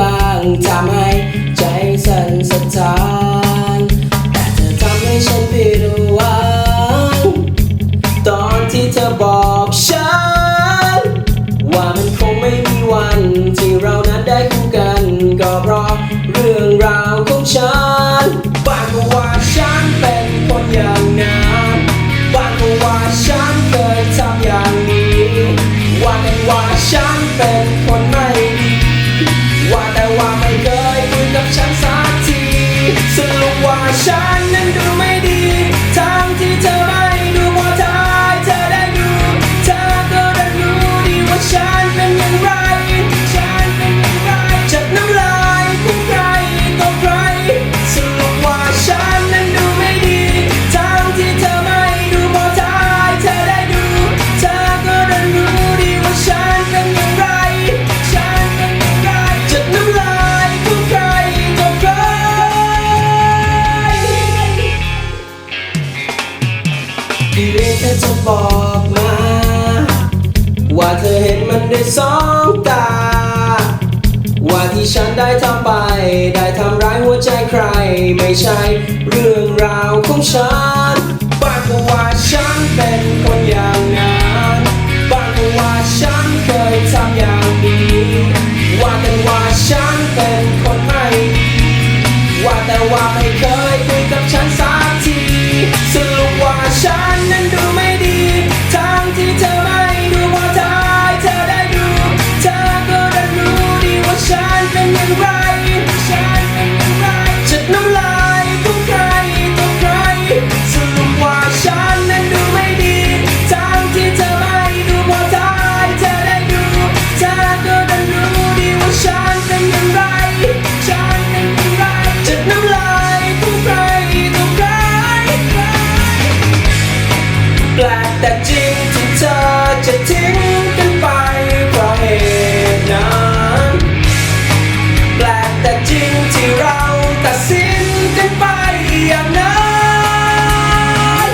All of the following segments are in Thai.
บางทำให้ใจสั่นสะท้านแต่เธอทำให้ฉันผิดหวังตอนที่เธอบอกฉัน ว่ามันคงไม่มีวันที่เรานั้นได้คู่กัน ก็เพราะเรื่องราวของฉันบางก็ว่าฉันเป็นคนอย่างนั้นบางก็ว่าฉันเคยทำอย่างนี้ว่ากันว่าฉันเป็นคน เพียงแค่จะบอกมา ว่าเธอเห็นมันด้วยสองตา ว่าที่ฉันได้ทำไป ได้ทำร้ายหัวใจใคร ไม่ใช่เรื่องราวของฉัน จะทิ้งกันไปเพราะเหตุนั้นแปลกแต่จริงที่เราตัดสินกันไปอย่างนั้น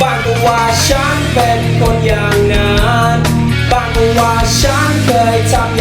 บางก็ว่าฉันเป็นคนอย่าง ว่าฉันเคยทำ